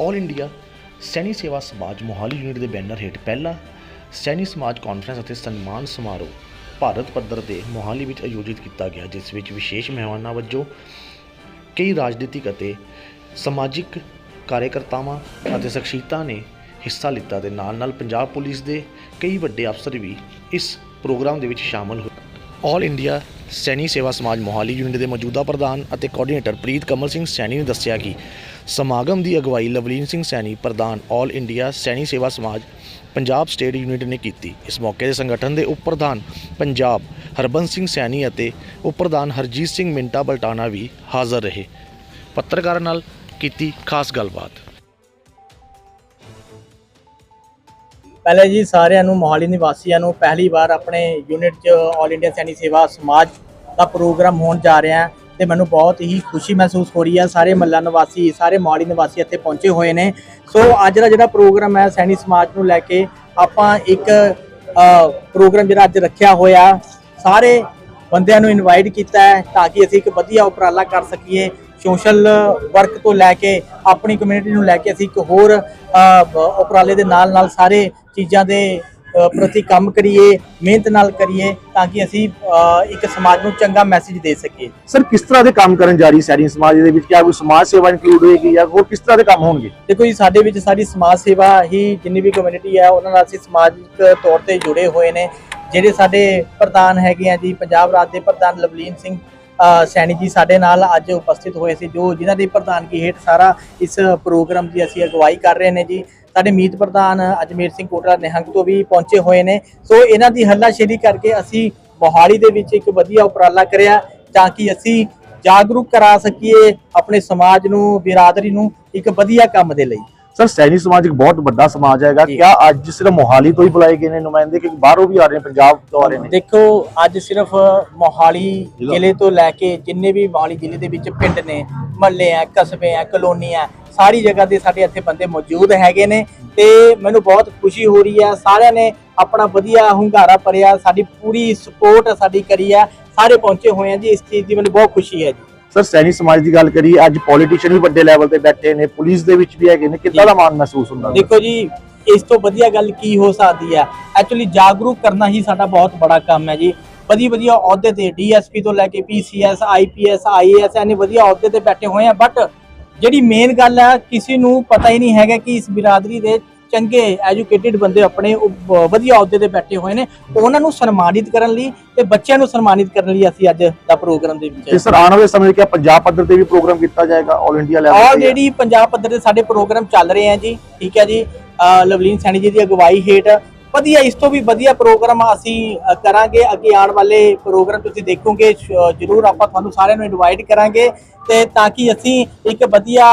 All India Saini ਸੇਵਾ ਸਮਾਜ Mohali unit ਦੇ ਬੈਨਰ ਹੇਠ ਪਹਿਲਾ ਸੈਣੀ ਸਮਾਜ ਕਾਨਫਰੰਸ ਅਤੇ ਸਨਮਾਨ ਸਮਾਰੋਹ ਭਾਰਤ ਪੱਧਰ ਤੇ ਮੋਹਾਲੀ ਵਿੱਚ ਆਯੋਜਿਤ ਕੀਤਾ ਗਿਆ, ਜਿਸ ਵਿੱਚ ਵਿਸ਼ੇਸ਼ ਮਹਿਮਾਨਾਂ ਵਜੋਂ ਕਈ ਰਾਜਨੀਤਿਕ ਅਤੇ ਸਮਾਜਿਕ ਕਾਰਜਕਰਤਾਵਾਂ ਅਤੇ ਸ਼ਖਸੀਅਤਾਂ ਨੇ ਹਿੱਸਾ ਲਿੱਤਾ ਤੇ ਨਾਲ-ਨਾਲ ਪੰਜਾਬ ਪੁਲਿਸ ਦੇ ਕਈ ਵੱਡੇ ਅਫਸਰ ਵੀ ਇਸ ਪ੍ਰੋਗਰਾਮ ਦੇ ਵਿੱਚ ਸ਼ਾਮਲ ਹੋਏ। ਆਲ ਇੰਡੀਆ ਸੈਣੀ ਸੇਵਾ ਸਮਾਜ ਮੋਹਾਲੀ ਯੂਨਿਟ ਦੇ ਮੌਜੂਦਾ ਪ੍ਰਧਾਨ ਅਤੇ ਕੋਆਰਡੀਨੇਟਰ ਪ੍ਰੀਤ ਕਮਲ ਸਿੰਘ ਸੈਣੀ ਨੇ ਦੱਸਿਆ ਕਿ ਸਮਾਗਮ ਦੀ ਅਗਵਾਈ ਲਵਲੀਨ ਸਿੰਘ ਸੈਣੀ, ਪ੍ਰਧਾਨ ਆਲ ਇੰਡੀਆ ਸੈਣੀ ਸੇਵਾ ਸਮਾਜ ਪੰਜਾਬ ਸਟੇਟ ਯੂਨਿਟ ਨੇ ਕੀਤੀ। ਇਸ ਮੌਕੇ ਦੇ ਸੰਗਠਨ ਦੇ ਉਪ ਪ੍ਰਧਾਨ ਪੰਜਾਬ ਹਰਬੰਸ ਸਿੰਘ ਸੈਣੀ ਅਤੇ ਉਪ ਪ੍ਰਧਾਨ ਹਰਜੀਤ ਸਿੰਘ ਮਿੰਟਾ ਬਲਟਾਣਾ ਵੀ ਹਾਜ਼ਰ ਰਹੇ। ਪੱਤਰਕਾਰਾਂ ਨਾਲ ਕੀਤੀ ਖਾਸ ਗੱਲਬਾਤ। ਪਹਿਲੇ ਜੀ ਸਾਰਿਆਂ ਨੂੰ, ਮੋਹਾਲੀ ਨਿਵਾਸੀਆਂ ਨੂੰ ਪਹਿਲੀ ਵਾਰ ਆਪਣੇ ਯੂਨਿਟ 'ਚ ਆਲ ਇੰਡੀਆ ਸੈਣੀ ਸੇਵਾ ਸਮਾਜ ਦਾ ਪ੍ਰੋਗਰਾਮ ਹੋਣ ਜਾ ਰਿਹਾ ਹੈ ਤੇ ਮੈਨੂੰ ਬਹੁਤ ਹੀ ਖੁਸ਼ੀ ਮਹਿਸੂਸ ਹੋ ਰਹੀ ਹੈ। ਸਾਰੇ ਮੱਲਾ ਨਿਵਾਸੀ, ਸਾਰੇ ਮੋਹਾਲੀ ਨਿਵਾਸੀ ਇੱਥੇ ਪਹੁੰਚੇ ਹੋਏ ਨੇ। ਸੋ ਅੱਜ ਦਾ ਜਿਹੜਾ ਪ੍ਰੋਗਰਾਮ ਹੈ ਸੈਣੀ ਸਮਾਜ ਨੂੰ ਲੈ ਕੇ ਆਪਾਂ ਇੱਕ ਪ੍ਰੋਗਰਾਮ ਜਿਹੜਾ ਅੱਜ ਰੱਖਿਆ ਹੋਇਆ। ਸਾਰੇ ਬੰਦਿਆਂ ਨੂੰ ਇਨਵਾਈਟ ਕੀਤਾ ਹੈ ਤਾਂ ਕਿ ਅਸੀਂ ਇੱਕ ਵਧੀਆ ਉਪਰਾਲਾ ਕਰ ਸਕੀਏ। ਸੋਸ਼ਲ ਵਰਕ ਤੋਂ ਲੈ ਕੇ ਆਪਣੀ ਕਮਿਊਨਿਟੀ ਨੂੰ ਲੈ ਕੇ ਅਸੀਂ ਇੱਕ ਹੋਰ ਉਪਰਾਲੇ ਦੇ ਨਾਲ ਨਾਲ ਸਾਰੇ ਚੀਜ਼ਾਂ ਦੇ ਪ੍ਰਤੀ ਕੰਮ ਕਰੀਏ ਮਿਹਨਤ ਨਾਲ ਕਰੀਏ ਤਾਂ ਕਿ ਅਸੀਂ ਇੱਕ ਸਮਾਜ ਨੂੰ ਚੰਗਾ ਮੈਸੇਜ ਦੇ ਸਕੀਏ। ਸਰ ਕਿਸ ਤਰ੍ਹਾਂ ਦੇ ਕੰਮ ਕਰਨ ਜਾ ਰਹੀ ਸੈਰੀ ਸਮਾਜ ਦੇ ਵਿੱਚ? ਕਿਆ ਕੋਈ ਸਮਾਜ ਸੇਵਾ ਇਨਕਲੂਡ ਹੋਏਗੀ ਜਾਂ ਹੋਰ ਕਿਸ ਤਰ੍ਹਾਂ ਦੇ ਕੰਮ ਹੋਣਗੇ? ਦੇਖੋ ਜੀ ਸਾਡੇ ਵਿੱਚ ਸਾਡੀ ਸਮਾਜ ਸੇਵਾ ਹੀ ਜਿੰਨੀ ਵੀ ਕਮਿਊਨਿਟੀ ਹੈ ਉਹਨਾਂ ਨਾਲ ਅਸੀਂ ਸਮਾਜਿਕ ਤੌਰ ਤੇ ਜੁੜੇ ਹੋਏ ਨੇ। ਜਿਹੜੇ ਸਾਡੇ ਪ੍ਰਧਾਨ ਹੈਗੇ ਆ ਜੀ ਪੰਜਾਬ ਰਾਜ ਦੇ ਪ੍ਰਧਾਨ ਲਵਲੀਨ ਸਿੰਘ ਸੈਣੀ ਜੀ ਸਾਡੇ ਨਾਲ ਅੱਜ ਉਪਸਥਿਤ ਹੋਏ ਸੀ, ਜੋ ਜਿਨ੍ਹਾਂ ਦੀ ਪ੍ਰਧਾਨਗੀ ਹੇਠ ਸਾਰਾ ਇਸ ਪ੍ਰੋਗਰਾਮ ਦੀ ਅਸੀਂ ਅਗਵਾਈ ਕਰ ਰਹੇ ਨੇ ਜੀ। ਸਾਡੇ ਮੀਤ ਪ੍ਰਧਾਨ ਅਜਮੇਰ ਸਿੰਘ ਕੋਟਲਾ ਨਿਹੰਗ ਤੋਂ ਵੀ ਪਹੁੰਚੇ ਹੋਏ ਨੇ। ਸੋ ਇਹਨਾਂ ਦੀ ਹੱਲਾਸ਼ੇਰੀ ਕਰਕੇ ਅਸੀਂ ਮੋਹਾਲੀ ਦੇ ਵਿੱਚ ਇੱਕ ਵਧੀਆ ਉਪਰਾਲਾ ਕਰਿਆ, ਤਾਂ ਕਿ ਅਸੀਂ ਜਾਗਰੂਕ ਕਰਾ ਸਕੀਏ ਆਪਣੇ ਸਮਾਜ ਨੂੰ, ਬਿਰਾਦਰੀ ਨੂੰ ਇੱਕ ਵਧੀਆ ਕੰਮ ਦੇ ਲਈ। ਸਰ ਸੈਣੀ ਸਮਾਜ ਇੱਕ ਬਹੁਤ ਵੱਡਾ ਸਮਾਜ ਹੈਗਾ। ਕਿਆ ਅੱਜ ਸਿਰਫ ਮੋਹਾਲੀ ਤੋਂ ਹੀ ਬੁਲਾਏ ਗਏ ਨੇ ਨੁਮਾਇੰਦੇ ਕਿ ਬਾਹਰੋਂ ਵੀ ਆ ਰਹੇ ਨੇ ਪੰਜਾਬ ਤੋਂ ਆ ਰਹੇ ਨੇ? ਦੇਖੋ ਅੱਜ ਸਿਰਫ ਮੋਹਾਲੀ ਜ਼ਿਲ੍ਹੇ ਤੋਂ ਲੈ ਕੇ ਜਿੰਨੇ ਵੀ ਮੋਹਾਲੀ ਜ਼ਿਲ੍ਹੇ ਦੇ ਵਿੱਚ ਪਿੰਡ ਨੇ ਮਹੱਲੇ ਆ ਕਸਬੇ ਆ ਕਲੋਨੀਆਂ ਸਾਰੀ ਜਗ੍ਹਾ ਦੇ ਸਾਡੇ ਇੱਥੇ ਬੰਦੇ ਮੌਜੂਦ ਹੈਗੇ ਨੇ ਤੇ ਮੈਨੂੰ ਬਹੁਤ ਖੁਸ਼ੀ ਹੋ ਰਹੀ ਹੈ ਸਾਰਿਆਂ ਨੇ ਆਪਣਾ ਵਧੀਆ ਹੁੰਗਾਰਾ ਭਰਿਆ ਸਾਡੀ ਪੂਰੀ ਸਪੋਰਟ ਸਾਡੀ ਕਰੀ ਹੈ ਸਾਰੇ ਪਹੁੰਚੇ ਹੋਏ ਆ ਜੀ। ਇਸ ਚੀਜ਼ ਦੀ ਮੈਨੂੰ ਬਹੁਤ ਖੁਸ਼ੀ ਹੈ ਜੀ। ਸਰ, ਸੈਣੀ ਸਮਾਜ ਦੀ ਗੱਲ ਕਰੀ ਅੱਜ ਪੋਲੀਟੀਸ਼ੀਅਨ ਵੀ ਵੱਡੇ ਲੈਵਲ ਤੇ ਬੈਠੇ ਨੇ ਪੁਲਿਸ ਦੇ ਵਿੱਚ ਵੀ ਹੈਗੇ ਨੇ। ਕਿੱਦਾਂ ਦਾ ਮਾਣ ਮਹਿਸੂਸ ਹੁੰਦਾ ਦੇਖੋ ਜੀ, ਇਸ ਤੋਂ ਵਧੀਆ ਗੱਲ ਕੀ ਹੋ ਸਕਦੀ ਹੈ? ਐਕਚੁਅਲੀ ਜਾਗਰੂਕ ਕਰਨਾ ਹੀ ਸਾਡਾ ਬਹੁਤ ਬੜਾ ਕੰਮ ਹੈ ਜੀ। ਵਧੀਆ ਵਧੀਆ ਅਹੁਦੇ ਤੇ ਡੀਐਸਪੀ ਤੋਂ ਲੈ ਕੇ ਪੀਸੀਐਸ, ਆਈਪੀਐਸ, ਆਈਏਐਸ, ਐਨੇ ਵਧੀਆ ਅਹੁਦੇ ਤੇ ਬੈਠੇ ਹੋਏ ਆ ਬਟ ਜਿਹੜੀ ਮੇਨ ਗੱਲ ਹੈ, ਕਿਸੇ ਨੂੰ ਪਤਾ ਹੀ ਨਹੀਂ ਹੈਗਾ ਕਿ ਇਸ ਬਿਰਾਦਰੀ ਦੇ ਚੰਗੇ ਐਜੂਕੇਟਿਡ ਬੰਦੇ ਆਪਣੇ ਵਧੀਆ ਅਹੁਦੇ ਤੇ ਬੈਠੇ ਹੋਏ ਨੇ। ਉਹਨਾਂ ਨੂੰ ਸਨਮਾਨਿਤ ਕਰਨ ਲਈ ਤੇ ਬੱਚਿਆਂ ਨੂੰ ਸਨਮਾਨਿਤ ਕਰਨ ਲਈ ਅਸੀਂ ਅੱਜ ਦਾ ਪ੍ਰੋਗਰਾਮ ਦੇ ਤੇ ਵਿੱਚ ਸਰ ਆਉਣ ਵਾਲੇ ਸਮੇਂ ਕਿਆ ਪੰਜਾਬ ਪੱਧਰ ਤੇ ਵੀ ਪ੍ਰੋਗਰਾਮ ਕੀਤਾ ਜਾਏਗਾ? 올 ਇੰਡੀਆ ਲੈਵਲ ਤੇ ਆਲਰੇਡੀ ਪੰਜਾਬ ਪੱਧਰ ਤੇ ਸਾਡੇ ਪ੍ਰੋਗਰਾਮ ਚੱਲ ਰਹੇ ਆ ਜੀ ਠੀਕ ਹੈ ਜੀ। ਲਵਲੀਨ ਸੈਣੀ ਜੀ ਦੀ ਅਗਵਾਈ ਹੇਠ ਵਧੀਆ ਇਸ ਤੋਂ ਵੀ ਵਧੀਆ ਪ੍ਰੋਗਰਾਮ ਅਸੀਂ ਕਰਾਂਗੇ ਅੱਗੇ ਆਉਣ ਵਾਲੇ ਪ੍ਰੋਗਰਾਮ ਤੁਸੀਂ ਦੇਖੋਗੇ ਜਰੂਰ ਆਪਾਂ ਤੁਹਾਨੂੰ ਸਾਰਿਆਂ ਨੂੰ ਇਨਵਾਈਟ ਕਰਾਂਗੇ ਤੇ ਤਾਂ ਕਿ ਅਸੀਂ ਇੱਕ ਵਧੀਆ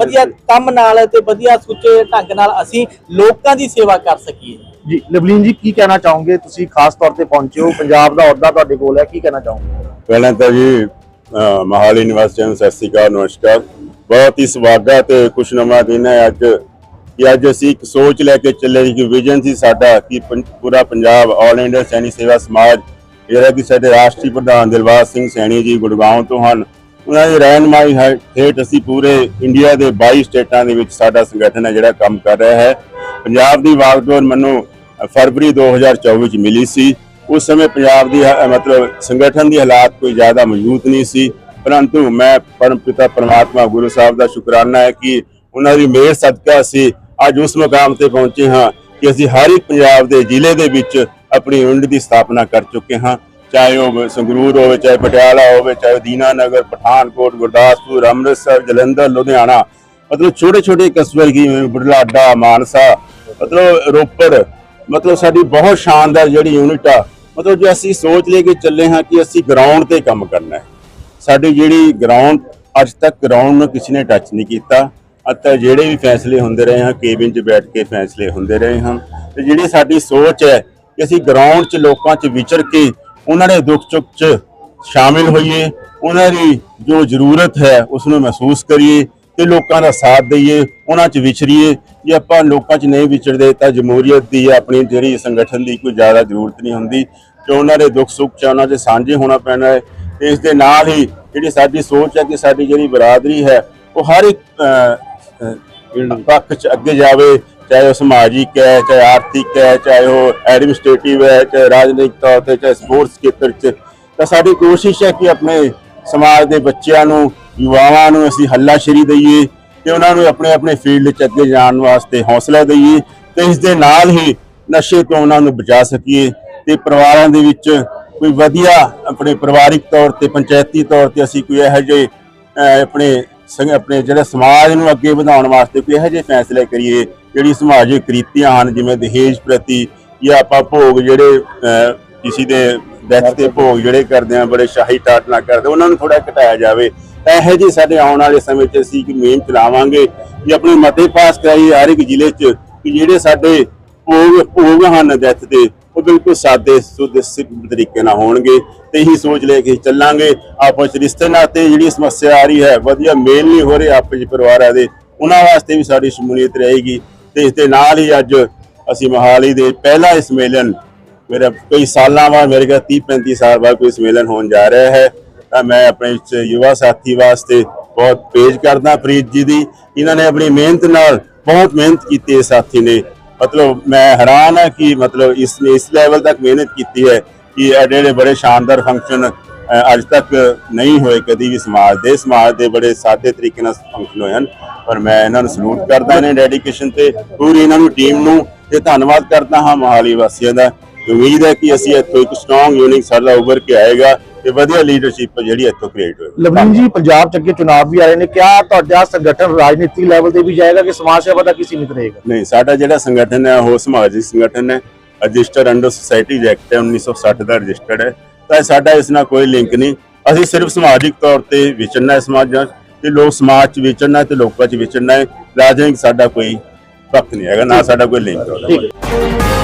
ਵਧੀਆ ਕੰਮ ਨਾਲ ਤੇ ਵਧੀਆ ਸੁੱਚੇ ਢੰਗ ਨਾਲ ਅਸੀਂ ਲੋਕਾਂ ਦੀ ਸੇਵਾ ਕਰ ਸਕੀਏ। ਜੀ ਲਵਲੀਨ ਜੀ ਕੀ ਕਹਿਣਾ ਚਾਹੋਗੇ? ਤੁਸੀਂ ਖਾਸ ਤੌਰ ਤੇ ਪਹੁੰਚੇ ਹੋ ਪੰਜਾਬ ਦਾ ਅਹੁਦਾ ਤੁਹਾਡੇ ਕੋਲ ਹੈ ਕੀ ਕਹਿਣਾ ਚਾਹੋਗੇ? ਪਹਿਲਾਂ ਤਾਂ ਜੀ ਮੋਹਾਲੀ ਨਿਵਾਸੀਆਂ ਨੂੰ ਸਤਿ ਸ੍ਰੀ ਅਕਾਲ ਨਮਸਕਾਰ। ਬਹੁਤ ਹੀ ਸੁਭਾਗਾ ਤੇ ਖੁਸ਼ਨੁਮਾ ਦਿਨ ਹੈ ਅੱਜ। ਕਿ ਅੱਜ ਅਸੀਂ ਇੱਕ ਸੋਚ ਲੈ ਕੇ ਚੱਲੇ ਕਿ ਵਿਜ਼ਨ ਸੀ ਸਾਡਾ ਕਿ ਪੰ- ਪੂਰਾ ਪੰਜਾਬ ਆਲ ਇੰਡੀਆ ਸੈਣੀ ਸੇਵਾ ਸਮਾਜ ਜਿਹੜਾ ਕਿ ਸਾਡੇ ਰਾਸ਼ਟਰੀ ਪ੍ਰਧਾਨ ਦਿਲਬਾਗ ਸਿੰਘ ਸੈਣੀ ਜੀ ਗੁੜਗਾਉਂ ਤੋਂ ਹਨ। ਉਹਨਾਂ ਦੀ ਰਹਿਨਮਾਈ ਹੈ- ਹੇਠ ਅਸੀਂ ਪੂਰੇ ਇੰਡੀਆ ਦੇ 22 ਸਟੇਟਾਂ ਦੇ ਵਿੱਚ ਸਾਡਾ ਸੰਗਠਨ ਹੈ ਜਿਹੜਾ ਕੰਮ ਕਰ ਰਿਹਾ ਹੈ। ਪੰਜਾਬ ਦੀ ਵਾਗਡੋਰ ਮੈਨੂੰ ਅ, ਫਰਵਰੀ 2024 ਚ ਮਿਲੀ ਸੀ। ਉਸ ਸਮੇਂ ਪੰਜਾਬ ਦੀ ਮਤਲਬ ਸੰਗਠਨ ਦੀ ਹਾਲਾਤ ਕੋਈ ਜ਼ਿਆਦਾ ਮਜ਼ਬੂਤ ਨਹੀਂ ਸੀ। ਪਰੰਤੂ ਮੈਂ ਪਰਮ ਪਿਤਾ ਪਰਮਾਤਮਾ ਗੁਰੂ ਸਾਹਿਬ ਦਾ ਸ਼ੁਕਰਾਨਾ ਹੈ ਕਿ ਉਹਨਾਂ ਦੀ ਮਿਹਰ ਸਦਕਾ ਅਸੀਂ ਅੱਜ ਉਸ ਮੁਕਾਮ ਤੇ ਪਹੁੰਚੇ ਹਾਂ ਕਿ ਅਸੀਂ ਹਰ ਇੱਕ ਪੰਜਾਬ ਦੇ ਜ਼ਿਲ੍ਹੇ ਦੇ ਵਿੱਚ ਆਪਣੀ ਯੂਨਿਟ ਦੀ ਸਥਾਪਨਾ ਕਰ ਚੁੱਕੇ ਹਾਂ। ਚਾਹੇ ਉਹ ਸੰਗਰੂਰ ਹੋਵੇ, ਚਾਹੇ ਪਟਿਆਲਾ ਹੋਵੇ, ਚਾਹੇ ਦੀਨਾਨਗਰ, ਪਠਾਨਕੋਟ, ਗੁਰਦਾਸਪੁਰ, ਅੰਮ੍ਰਿਤਸਰ, ਜਲੰਧਰ, ਲੁਧਿਆਣਾ। ਮਤਲਬ ਛੋਟੇ ਛੋਟੇ ਕਸਬੇ ਜਿਵੇਂ ਬੁਢਲਾਡਾ, ਮਾਨਸਾ, ਮਤਲਬ ਰੋਪੜ, ਮਤਲਬ ਸਾਡੀ ਬਹੁਤ ਸ਼ਾਨਦਾਰ ਜਿਹੜੀ ਯੂਨਿਟ ਆ, ਮਤਲਬ ਜੇ ਅਸੀਂ ਸੋਚ ਲੈ ਕੇ ਚੱਲੇ ਹਾਂ ਕਿ ਅਸੀਂ ਗਰਾਊਂਡ ਤੇ ਕੰਮ ਕਰਨਾ ਹੈ। ਸਾਡੀ ਜਿਹੜੀ ਗਰਾਊਂਡ ਅੱਜ ਤੱਕ ਗਰਾਊਂਡ ਨੂੰ ਕਿਸੇ ਨੇ ਟੱਚ ਨਹੀਂ ਕੀਤਾ। ਅਤੇ ਜਿਹੜੇ ਵੀ ਫੈਸਲੇ ਹੁੰਦੇ ਰਹੇ ਹਨ ਕੇਬਿਨ 'ਚ ਬੈਠ ਕੇ ਫੈਸਲੇ ਹੁੰਦੇ ਰਹੇ ਹਨ ਤੇ ਜਿਹੜੀ ਸਾਡੀ ਸੋਚ ਹੈ ਕਿ ਅਸੀਂ ਗਰਾਊਂਡ 'ਚ ਲੋਕਾਂ 'ਚ ਵਿਚਰ ਕੇ ਉਹਨਾਂ ਦੇ ਦੁੱਖ ਚੁੱਕ 'ਚ ਸ਼ਾਮਿਲ ਹੋਈਏ, ਉਹਨਾਂ ਦੀ ਜੋ ਜ਼ਰੂਰਤ ਹੈ ਉਸ ਨੂੰ ਮਹਿਸੂਸ ਕਰੀਏ ਤੇ ਲੋਕਾਂ ਦਾ ਸਾਥ ਦਈਏ, ਉਹਨਾਂ 'ਚ ਵਿਚਰੀਏ ਜੇ ਆਪਾਂ ਲੋਕਾਂ 'ਚ ਨਹੀਂ ਵਿਚਰਦੇ ਤਾਂ ਜਮਹੂਰੀਅਤ ਦੀ ਆਪਣੀ ਜਿਹੜੀ ਸੰਗਠਨ ਦੀ ਕੋਈ ਜ਼ਿਆਦਾ ਜ਼ਰੂਰਤ ਨਹੀਂ ਹੁੰਦੀ ਕਿ ਉਹਨਾਂ ਦੇ ਦੁੱਖ ਸੁੱਖ 'ਚ ਉਹਨਾਂ ਦੇ ਸਾਂਝੇ ਹੋਣਾ ਪੈਣਾ ਹੈ। ਇਸ ਦੇ ਨਾਲ ਹੀ ਜਿਹੜੀ ਸਾਡੀ ਸੋਚ ਹੈ ਕਿ ਸਾਡੀ ਜਿਹੜੀ ਬਰਾਦਰੀ ਹੈ, ਉਹ ਹਰ ਇੱਕ ਪੱਖ ਚ ਅੱਗੇ ਜਾਵੇ, ਚਾਹੇ ਉਹ ਸਮਾਜਿਕ ਹੈ, ਚਾਹੇ ਆਰਥਿਕ ਹੈ, ਚਾਹੇ ਉਹ ਐਡਮਿਨਿਸਟ੍ਰੇਟਿਵ ਹੈ, ਚਾਹੇ ਰਾਜਨੀਤਿਕ ਤੌਰ ਤੇ, ਚਾਹੇ ਸਪੋਰਟਸ ਖੇਤਰ ਚ, ਤਾਂ ਸਾਡੀ ਕੋਸ਼ਿਸ਼ ਹੈ ਕਿ ਆਪਣੇ ਸਮਾਜ ਦੇ ਬੱਚਿਆਂ ਨੂੰ, ਯੁਵਾਵਾਂ ਨੂੰ ਅਸੀਂ ਹੱਲਾਸ਼ੇਰੀ ਦਈਏ ਤੇ ਉਹਨਾਂ ਨੂੰ ਆਪਣੇ ਆਪਣੇ ਫੀਲਡ 'ਚ ਅੱਗੇ ਜਾਣ ਵਾਸਤੇ ਹੌਸਲਾ ਦਈਏ ਤੇ ਇਸ ਦੇ ਨਾਲ ਹੀ ਨਸ਼ੇ ਤੋਂ ਉਹਨਾਂ ਨੂੰ ਬਚਾ ਸਕੀਏ ਤੇ ਪਰਿਵਾਰਾਂ ਦੇ ਵਿੱਚ ਕੋਈ ਵਧੀਆ ਆਪਣੇ ਪਰਿਵਾਰਿਕ ਤੌਰ ਤੇ, ਪੰਚਾਇਤੀ ਤੌਰ ਤੇ ਅਸੀਂ ਕੋਈ ਇਹੋ ਜਿਹੇ ਆਪਣੇ ਆਪਣੇ ਜਿਹੜੇ ਸਮਾਜ ਨੂੰ ਅੱਗੇ ਵਧਾਉਣ ਵਾਸਤੇ ਕੋਈ ਇਹੋ ਜਿਹੇ ਫੈਸਲੇ ਕਰੀਏ, ਜਿਹੜੀ ਸਮਾਜਿਕ ਕ੍ਰਿਤੀਆਂ ਹਨ, ਜਿਵੇਂ ਦਹੇਜ ਪ੍ਰਤੀ ਜਾਂ ਆਪਾਂ ਭੋਗ ਜਿਹੜੇ ਕਿਸੇ ਦੇ ਡੈਥ ਤੇ ਭੋਗ ਜਿਹੜੇ ਕਰਦੇ ਆ, ਬੜੇ ਸ਼ਾਹੀ ਟਾਟ ਨਾਲ ਕਰਦੇ, ਉਹਨਾਂ ਨੂੰ ਥੋੜਾ ਘਟਾਇਆ ਜਾਵੇ। ਇਹੋ ਜਿਹੇ ਸਾਡੇ ਆਉਣ ਵਾਲੇ ਸਮੇਂ 'ਚ ਅਸੀਂ ਇੱਕ ਮੁਹਿੰਮ ਚਲਾਵਾਂਗੇ ਕਿ ਆਪਣੇ ਮਤੇ ਪਾਸ ਕਰਾਈਏ ਹਰ ਇੱਕ ਜ਼ਿਲ੍ਹੇ 'ਚ ਕਿ ਜਿਹੜੇ ਸਾਡੇ ਭੋਗ ਭੋਗ ਹਨ ਡੈਥ 'ਤੇ ਉਹ ਬਿਲਕੁਲ ਸਾਦੇ, ਸੁਦੇ, ਸਿੱਧ ਤਰੀਕੇ ਨਾਲ ਹੋਣਗੇ ਤੇ ਇਹੀ ਸੋਚ ਲੈ ਕੇ ਚੱਲਾਂਗੇ। ਆਪਸ ਰਿਸ਼ਤੇ ਨਾਤੇ ਜਿਹੜੀ ਸਮੱਸਿਆ ਆ ਰਹੀ ਹੈ, ਵਧੀਆ ਮੇਲ ਨਹੀਂ ਹੋ ਰਿਹਾ ਆਪਸ ਪਰਿਵਾਰਾਂ ਦੇ ਉਹਨਾਂ ਵਾਸਤੇ ਵੀ ਸਾਡੀ ਸ਼ਮੂਲੀਅਤ ਰਹੇਗੀ ਤੇ ਇਸ ਦੇ ਨਾਲ ਹੀ ਅੱਜ ਅਸੀਂ ਮੋਹਾਲੀ ਦੇ ਪਹਿਲਾ ਇਸ ਮੇਲਨ, ਮੇਰਾ ਕਈ ਸਾਲਾਂ ਬਾਅਦ, ਮੇਰੇ ਕੋਲ 30 35 ਸਾਲ ਬਾਅਦ ਕੋਈ ਸੰਮੇਲਨ ਹੋਣ ਜਾ ਰਿਹਾ ਹੈ। ਤਾਂ ਮੈਂ ਆਪਣੇ ਯੁਵਾ ਸਾਥੀ ਵਾਸਤੇ ਬਹੁਤ ਪੇਜ ਕਰਦਾ ਪ੍ਰੀਤ ਜੀ ਦੀ। ਇਹਨਾਂ ਨੇ ਆਪਣੀ ਮਿਹਨਤ ਨਾਲ, ਬਹੁਤ ਮਿਹਨਤ ਕੀਤੀ ਹੈ ਸਾਥੀ ਨੇ। ਮਤਲਬ ਮੈਂ ਹੈਰਾਨ ਹਾਂ ਕਿ ਮਤਲਬ ਇਸ ਨੇ ਇਸ ਲੈਵਲ ਤੱਕ ਮਿਹਨਤ ਕੀਤੀ ਹੈ ਕਿ ਇਹ ਜਿਹੜੇ ਬੜੇ ਸ਼ਾਨਦਾਰ ਫੰਕਸ਼ਨ ਅੱਜ ਤੱਕ ਨਹੀਂ ਹੋਏ ਕਦੀ ਵੀ ਸਮਾਜ ਦੇ। ਸਮਾਜ ਦੇ ਬੜੇ ਸਾਦੇ ਤਰੀਕੇ ਨਾਲ ਫੰਕਸ਼ਨ ਹੋਏ ਹਨ। ਪਰ ਮੈਂ ਇਹਨਾਂ ਨੂੰ ਸਲੂਟ ਕਰਦਾ, ਇਹਨਾਂ ਡੈਡੀਕੇਸ਼ਨ ਤੇ ਪੂਰੀ ਇਹਨਾਂ ਨੂੰ ਟੀਮ ਨੂੰ ਤੇ ਧੰਨਵਾਦ ਕਰਦਾ ਹਾਂ ਮੋਹਾਲੀ ਵਾਸੀਆਂ ਦਾ। ਉਮੀਦ ਹੈ ਕਿ ਅਸੀਂ ਇੱਥੋਂ ਇੱਕ ਸਟਰੋਂਗ ਯੂਨਿਟ ਸਾਡਾ ਉੱਭਰ ਕੇ ਆਏਗਾ। ਤੇ ਵਧੀਆ ਲੀਡਰਸ਼ਿਪ ਜਿਹੜੀ ਇੱਥੋਂ ਕ੍ਰੀਏਟ ਹੋਏਗੀ ਲਵਲੀਨ ਜੀ ਪੰਜਾਬ ਚ ਅੱਗੇ ਚੁਣਾਵ ਵੀ ਆ ਰਹੇ ਨੇ। ਕਿਆ ਤੁਹਾਡਾ ਸੰਗਠਨ ਰਾਜਨੀਤਿਕ ਲੈਵਲ ਤੇ ਵੀ ਜਾਏਗਾ ਕਿ ਸਮਾਜ ਸੇਵਾ ਤੱਕ ਹੀ ਸੀਮਿਤ ਰਹੇਗਾ? ਨਹੀਂ ਸਾਡਾ ਜਿਹੜਾ ਸੰਗਠਨ ਹੈ ਉਹ ਸਮਾਜਿਕ ਸੰਗਠਨ ਹੈ। ਰਜਿਸਟਰ ਅੰਡਰ ਸੁਸਾਇਟੀ ਐਕਟ ਹੈ 1960 ਦਾ ਰਜਿਸਟਰਡ ਹੈ। ਤਾਂ ਸਾਡਾ ਇਸ ਨਾਲ ਕੋਈ ਲਿੰਕ ਨਹੀਂ। ਅਸੀਂ ਸਿਰਫ ਸਮਾਜਿਕ ਤੌਰ ਤੇ ਵਿਚਰਨਾ ਹੈ ਸਮਾਜਾਂ ਤੇ ਲੋਕ ਸਮਾਜ 'ਚ ਵਿਚਰਨਾ ਤੇ ਲੋਕਾਂ 'ਚ ਵਿਚਰਨਾ ਹੈ। ਰਾਜਨੀਤਿਕ ਸਾਡਾ ਕੋਈ ਪੱਖ ਨਹੀਂ ਹੈਗਾ ਨਾ ਸਾਡਾ ਕੋਈ ਲਿੰਕ ਹੈ